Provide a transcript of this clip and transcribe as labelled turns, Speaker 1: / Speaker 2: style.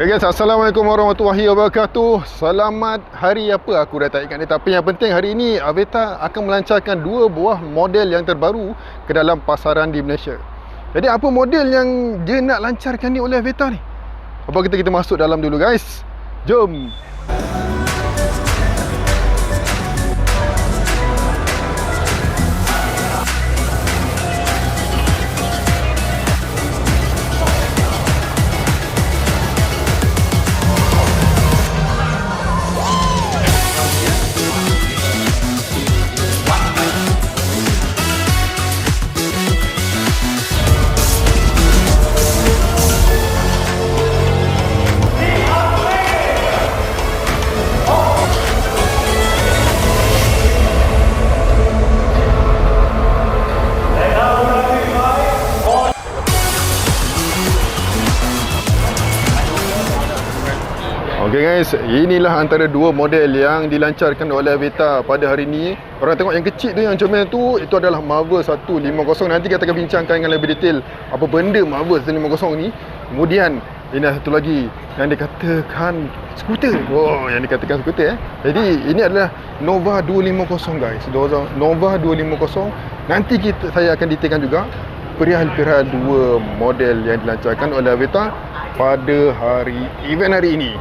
Speaker 1: Okay guys, Assalamualaikum warahmatullahi wabarakatuh. Selamat hari apa aku dah tak ingat ni. Tapi yang penting hari ini Aveta akan melancarkan dua buah model yang terbaru Ke dalam pasaran di Malaysia. Jadi apa model yang dia nak lancarkan ni oleh Aveta ni? Apa kita kita masuk dalam dulu guys? Jom Okay guys, inilah antara dua model yang dilancarkan oleh Aveta pada hari ini. Orang tengok yang kecil tu yang comel tu, itu adalah Marvel 150. Nanti kita akan bincangkan dengan lebih detail apa benda Marvel 150 ni. Kemudian ini satu lagi yang dikatakan skuter. Oh, yang dikatakan skuter eh. Jadi ini adalah Nova 250 guys. Nova 250. Nanti kita saya akan detailkan juga perihal-perihal dua model yang dilancarkan oleh Aveta pada hari event hari ini.